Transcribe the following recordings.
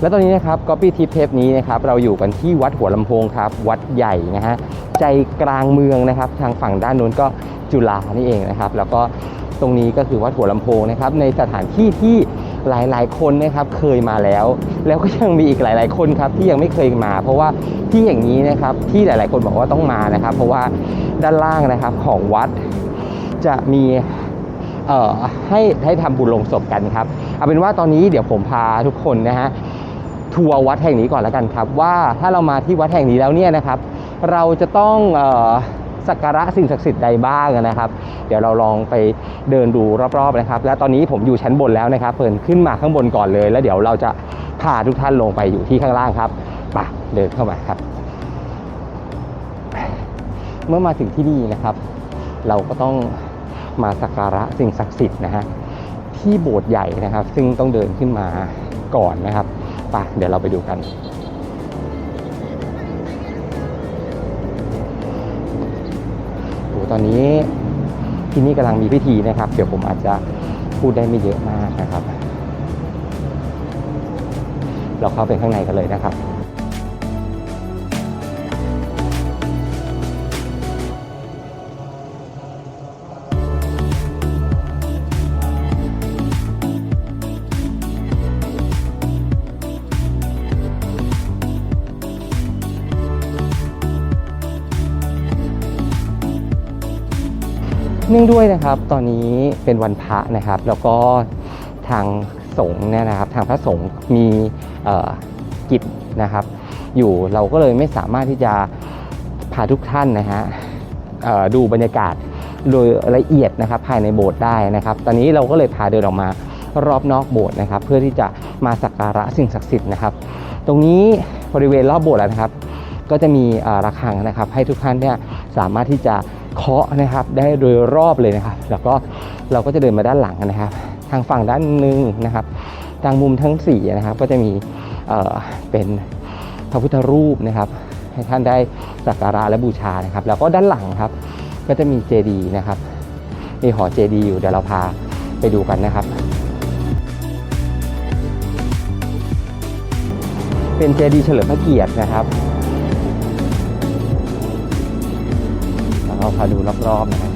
แล้วตอนนี้นะครับก็ปี้ทิปเทปนี้นะครับเราอยู่กันที่วัดหัวลำโพงครับ วัดใหญ่นะฮะใจกลางเมืองนะครับ ทางฝั่งด้านนู้นก็จุฬานี่เองนะครับ แล้วก็ตรงนี้ก็คือวัดหัวลำโพงนะครับในสถานที่ที่หลาย ๆ คนนะครับเคยมาแล้ว แล้วก็ยังมีอีกหลาย ๆ คนครับที่ยังไม่เคยมา เพราะว่าที่อย่างนี้นะครับที่หลาย ๆ คนบอกว่าต้องมานะครับ เพราะว่าด้านล่างนะครับของวัดจะมีเอ่อให้ให้ทำบุญลงศพกันครับเอาเป็นว่าตอนนี้เดี๋ยวผมพาทุกคนนะฮะ ทัวร์วัดแห่งนี้ก่อนแล้วกันครับ ว่าถ้าเรามาที่วัดแห่งนี้แล้วเนี่ยนะครับ เราจะต้องออสักการะสิ่งศักดิ์สิทธิ์ใดบ้างนะครับ เดี๋ยวเราลองไปเดินดูรอบๆนะครับ และตอนนี้ผมอยู่ชั้นบนแล้วนะครับเปิดขึ้นมาข้างบนก่อนเลย แล้วเดี๋ยวเราจะพาทุกท่านลงไปอยู่ที่ข้างล่างครับไปเดินเข้ามาครับ เมื่อมาถึงที่นี่นะครับ เราก็ต้องมาสักการะสิ่งศักดิ์สิทธิ์นะฮะที่โบสถ์ใหญ่นะครับ ซึ่งต้องเดินขึ้นมาก่อนนะครับ ไปเดี๋ยวเราไปดูกัน โอ้ตอนนี้ที่นี่กำลังมีพิธีนะครับ เดี๋ยวผมอาจจะพูดได้ไม่เยอะมากนะครับ เราเข้าไปข้างในกันเลยนะครับ เนื่องด้วยนะครับตอนนี้เป็นวันพระนะครับ แล้วก็ทางสงฆ์เนี่ยนะครับ ทางพระสงฆ์มีกิจนะครับ อยู่เราก็เลยไม่สามารถที่จะพาทุกท่านนะฮะดูบรรยากาศโดยละเอียดนะครับภายในโบสถ์ได้นะครับ ตอนนี้เราก็เลยพาเดินออกมารอบนอกโบสถ์นะครับ เพื่อที่จะมาสักการะสิ่งศักดิ์สิทธิ์นะครับ ตรงนี้บริเวณรอบโบสถ์นะครับ ก็จะมีเอ่อระฆังนะครับ ให้ทุกท่านเนี่ยสามารถที่จะ เคาะนะครับ ได้โดยรอบเลยนะครับ แล้วก็เราก็จะเดินมาด้านหลังนะครับ ทางฝั่งด้านหนึ่งนะครับ ทางมุมทั้งสี่นะครับ ก็จะมีเเป็นพระพุทธรูปนะครับ ให้ท่านได้สักการะและบูชานะครับ แล้วก็ด้านหลังครับ ก็จะมีเจดีย์นะครับ มีหอเจดีย์อยู่เดี๋ยวเราพาไปดูกันนะครับ เป็นเจดีย์เฉลิมพระเกียรตินะครับ เราพาดูรอบๆนะ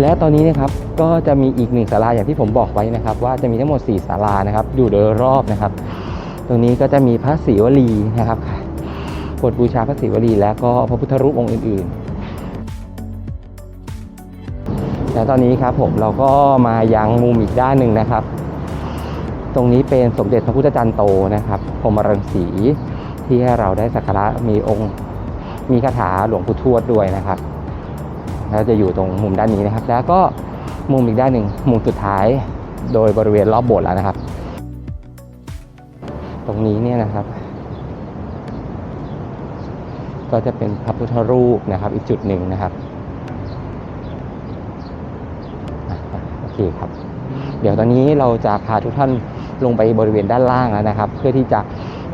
และตอนนี้นะครับก็จะมีอีกหนึ่งศาลาอย่างที่ผมบอกไว้นะครับ ว่าจะมีทั้งหมด 4ศาลานะครับอยู่โดยรอบนะครับ ตรงนี้ก็จะมีพระศรีวลีนะครับบทบูชาพระศรีวลีแล้วก็พระพุทธรูปองค์อื่นๆ และตอนนี้ครับผมเราก็มายังมุมอีกด้านหนึ่งนะครับ ตรงนี้เป็นสมเด็จพระพุทธจารย์โตนะครับพรมรังสีที่ให้เราได้สักการะมีองค์ มีคาถาหลวงปู่ทวดด้วยนะครับ แล้วจะอยู่ตรงมุมด้านนี้นะครับ แล้วก็มุมอีกด้านหนึ่งมุมสุดท้ายโดยบริเวณรอบโบสถ์แล้วนะครับ ตรงนี้เนี่ยนะครับ ก็จะเป็นพระพุทธรูปนะครับ อีกจุดหนึ่งนะครับโอเคครับ เดี๋ยวตอนนี้เราจะพาทุกท่านลงไปบริเวณด้านล่างแล้วนะครับ เพื่อที่จะ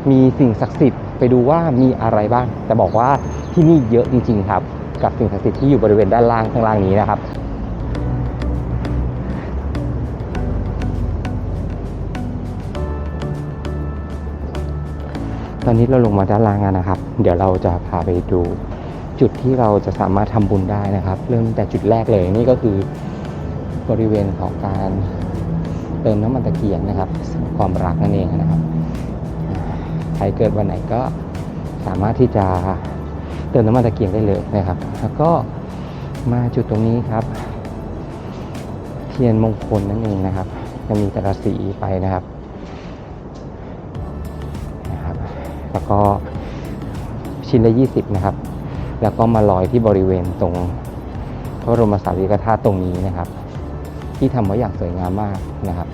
มีสิ่งศักดิ์สิทธิ์ไปดูว่ามีอะไรบ้าง แต่บอกว่าที่นี่เยอะจริง ๆ ครับ กับสิ่งศักดิ์สิทธิ์ที่อยู่บริเวณด้านล่างข้างล่างนี้นะครับตอนนี้เราลงมาด้านล่างแล้วนะครับ เดี๋ยวเราจะพาไปดู จุดที่เราจะสามารถทำบุญได้นะครับ เริ่มแต่จุดแรกเลยนี่ก็คือบริเวณของการเติมน้ำมันตะเกียงนะครับ ความรักนั่นเองนะครับ ใครเกิดวันไหนก็สามารถที่จะ เติมน้ำมันตะเกียงได้เลยนะครับ แล้วก็มาจุดตรงนี้ครับ เทียนมงคลนั่นเองนะครับ จะมีแต่ละสีไปนะครับนะครับ แล้วก็ชิ้นละ 20 นะครับ แล้วก็มาลอยที่บริเวณตรงพระบรมสารีริกธาตุตรงนี้นะครับ ที่ทำไว้อย่างสวยงามมากนะครับ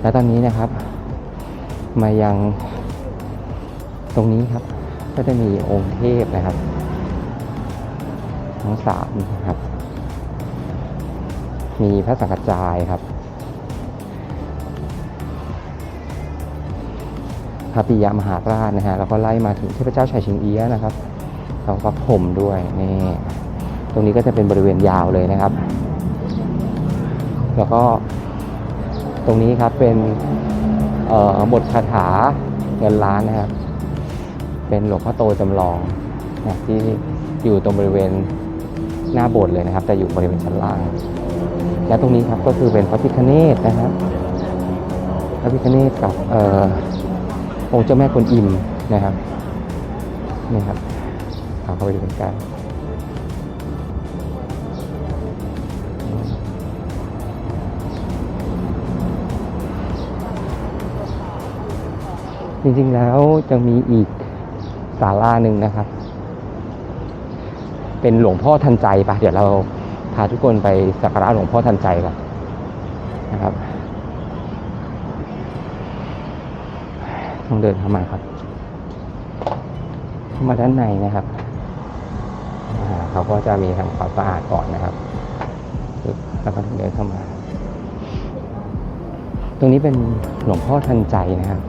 แล้วตอนนี้นะครับ มายังตรงนี้ครับ ก็จะมีองค์เทพนะครับทั้งสามนะครับ มีพระสังฆจายครับพระปิยมหาราชนะฮะแล้วก็ไล่มาถึงเทพเจ้าชายชิงเอี้ยะนะครับแล้วก็ผมด้วยนี่ตรงนี้ก็จะเป็นบริเวณยาวเลยนะครับ แล้วก็ตรงนี้ครับเป็นบทคาถาเงินล้านนะครับ เป็นหลวงพ่อโตจำลองนะที่อยู่ตรงบริเวณหน้าโบสถ์เลยนะครับ แต่อยู่บริเวณชั้นล่าง และตรงนี้ครับก็คือเป็นพระพิฆเนศนะครับ พระพิฆเนศกับเอ่อองค์เจ้าแม่กวนอิมนะครับนี่ครับเอาเข้าไปดูกันจริงๆแล้วจะมีอีก ศาลาหนึ่งนะครับ เป็นหลวงพ่อทันใจปะเดี๋ยวเราพาทุกคนไปสักการะหลวงพ่อทันใจก่อนนะครับต้องเดินเข้ามาครับ เข้ามาด้านในนะครับเขาก็จะมีทำความสะอาดก่อนนะครับปึ๊บแล้วก็ถึงเดินเข้ามา ตรงนี้เป็นหลวงพ่อทันใจนะครับ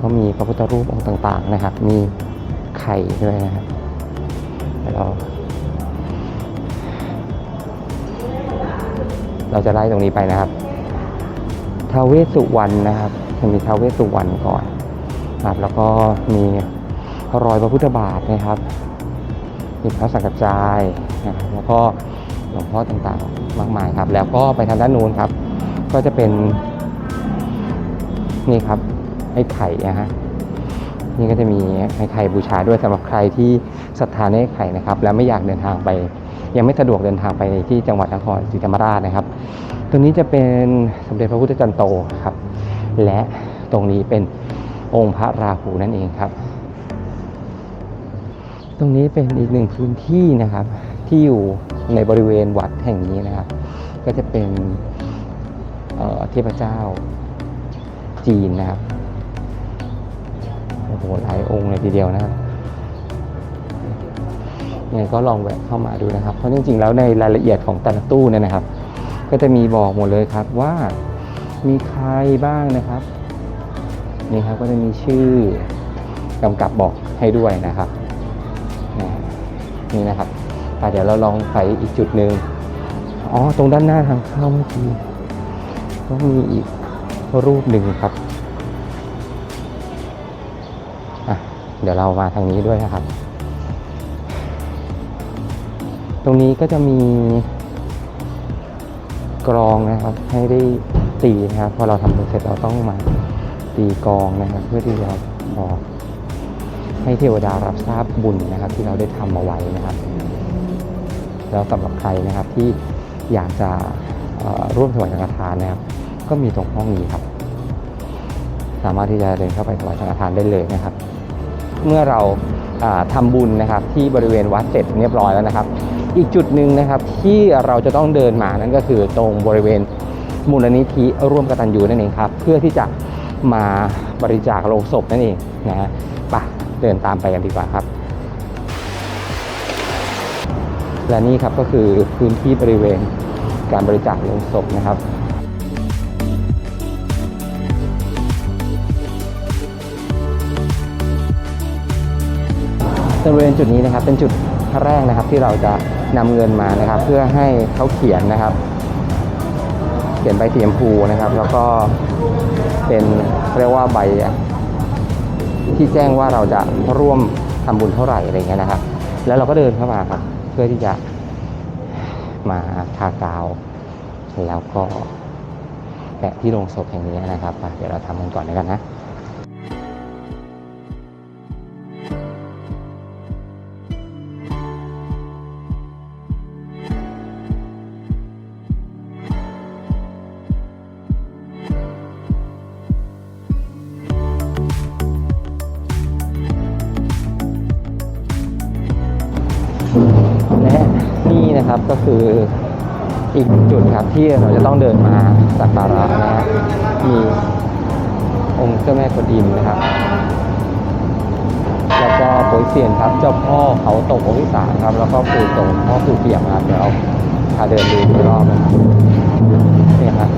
ก็มีพระพุทธรูปองค์ต่าง ๆ นะครับ มีไข่ด้วยนะครับเราเราจะไล่ตรงนี้ไปนะครับทาเวสุวรรณนะครับจะมีทาเวสุวรรณก่อนครับ แล้วก็มีรอยพระพุทธบาทนะครับมีพระสังฆจายนะครับแล้วก็หลวงพ่อต่างๆ มากมายครับ แล้วก็ไปทางด้านนู้นครับ ก็จะเป็นนี่ครับ ไอ้ไข่นะฮะนี่ก็จะมีไอ้ไข่บูชาด้วยสำหรับใครที่ศรัทธาในไอ้ไข่นะครับ แล้วไม่อยากเดินทางไป ยังไม่สะดวกเดินทางไปที่จังหวัดนครศรีธรรมราชนะครับ ตรงนี้จะเป็นสมเด็จพระพุทธจันทร์โตครับ และตรงนี้เป็นองค์พระราหูนั่นเองครับ ตรงนี้เป็นอีกหนึ่งพื้นที่นะครับ ที่อยู่ในบริเวณวัดแห่งนี้นะครับ ก็จะเป็นเอ่อเทพเจ้าจีนนะครับ โอ้โหหลายองค์เลยทีเดียวนะครับยังไงก็ลองแวะเข้ามาดูนะครับ เพราะจริงๆแล้วในรายละเอียดของแต่ละตู้เนี่ยนะครับ ก็จะมีบอกหมดเลยครับว่ามีใครบ้างนะครับนี่ครับก็จะมีชื่อกำกับบอกให้ด้วยนะครับนี่นะครับอ่เดี๋ยวเราลองไปอีกจุดหนึ่งอ๋อตรงด้านหน้าทางเข้าเมื่อกี้ก็มีอีกรูปหนึ่งครับ เดี๋ยวเรามาทางนี้ด้วยนะครับ ตรงนี้ก็จะมีกรองนะครับ ให้ได้ตีนะครับ พอเราทำเสร็จเราต้องมาตีกรองนะครับ เพื่อที่จะบอกให้เทวดารับทราบบุญนะครับ ที่เราได้ทำเอาไว้นะครับ แล้วสำหรับใครนะครับที่อยากจะร่วมถวายสังฆทานนะครับ ก็มีตรงห้องนี้ครับ สามารถที่จะเดินเข้าไปถวายสังฆทานได้เลยนะครับ เมื่อเราทำาบุญนะครับที่บริเวณวัดเสร็จเรียบร้อยแล้วนะครับ อีกจุดหนึ่งนะครับที่เราจะต้องเดินมานั่นก็คือตรงบริเวณมูลนิธิร่วมกตัญญูนั่นเองครับ เพื่อที่จะมาบริจาคโลงศพนั่นเองนะฮะไปเดินตามไปกันดีกว่าครับ และนี่ครับก็คือพื้นที่บริเวณการบริจาคโลงศพนะครับ บริเวณจุดนี้นะครับเป็นจุดแรกนะครับที่เราจะนำเงินมานะครับ เพื่อให้เขาเขียนนะครับ เขียนใบสีชมพูนะครับ แล้วก็เป็นเรียกว่าใบที่แจ้งว่าเราจะร่วมทำบุญเท่าไหร่อะไรเงี้ยนะครับ แล้วเราก็เดินเข้ามาครับ เพื่อที่จะมาทากาว แล้วก็แปะที่โรงศพแห่งนี้นะครับเดี๋ยวเราทำกันก่อนแล้วกันนะ และนี่นะครับก็คืออีกจุดครับที่เราจะต้องเดินมาสักการะนะฮะมีองค์เจ้าแม่กวนอิมนะครับ แล้วก็โปยเซียนครับเจ้าพ่อเขาตกองค์ที่สามครับ แล้วก็ปู่ตงพ่อปู่เปี่ยมครับเดี๋ยวเราพาเดินดูรอบนะครับนี่ครับ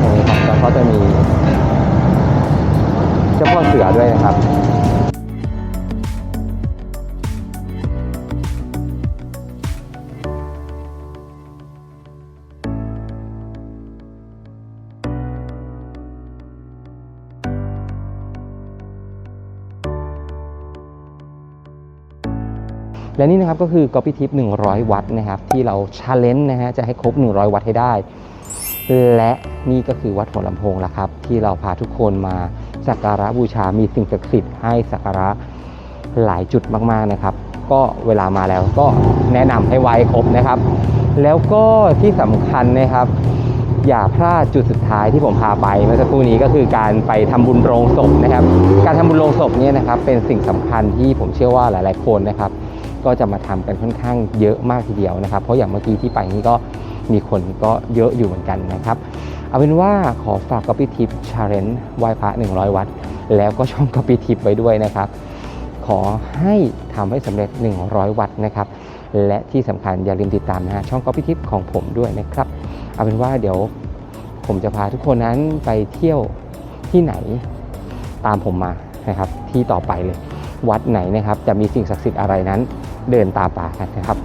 ตรงนี้ครับแล้วก็จะมี เจ้าพ่อเสือด้วยนะครับ และนี่นะครับก็คือกอปิทิป100 วัตต์นะครับ ที่เราชาเลนจ์นะฮะจะให้ครบ 100 วัตต์ให้ได้ และนี่ก็คือวัดหัวลำโพงละครับ ที่เราพาทุกคนมาสักการะบูชา มีสิ่งศักดิ์สิทธิ์ให้สักการะหลายจุดมากๆนะครับ ก็เวลามาแล้วก็แนะนำให้ไว้ครบนะครับ แล้วก็ที่สำคัญนะครับอย่าพลาดจุดสุดท้ายที่ผมพาไปเมื่อสักครู่นี้ก็คือการไปทำบุญโรงศพนะครับ การทำบุญโรงศพเนี่ยนะครับเป็นสิ่งสำคัญที่ผมเชื่อว่าหลาย ๆ คนนะครับ ก็จะมาทำกันค่อนข้างเยอะมากทีเดียวนะครับ เพราะอย่างเมื่อกี้ที่ไปนี่ก็มีคนก็เยอะอยู่เหมือนกันนะครับ เอาเป็นว่าขอฝาก Copy Tip Challenge ไหว้พระ100 วัตต์แล้วก็ช่อง Copy Tip ไว้ด้วยนะครับ ขอให้ทำให้สำเร็จ 100 วัตต์นะครับ และที่สำคัญอย่าลืมติดตามนะฮะช่อง Copy Tip ของผมด้วยนะครับ เอาเป็นว่าเดี๋ยวผมจะพาทุกคนนั้นไปเที่ยวที่ไหนตามผมมานะครับที่ต่อไปเลย วัดไหนนะครับจะมีสิ่งศักดิ์สิทธิ์อะไรนั้น เดินตาป่ากันนะครับ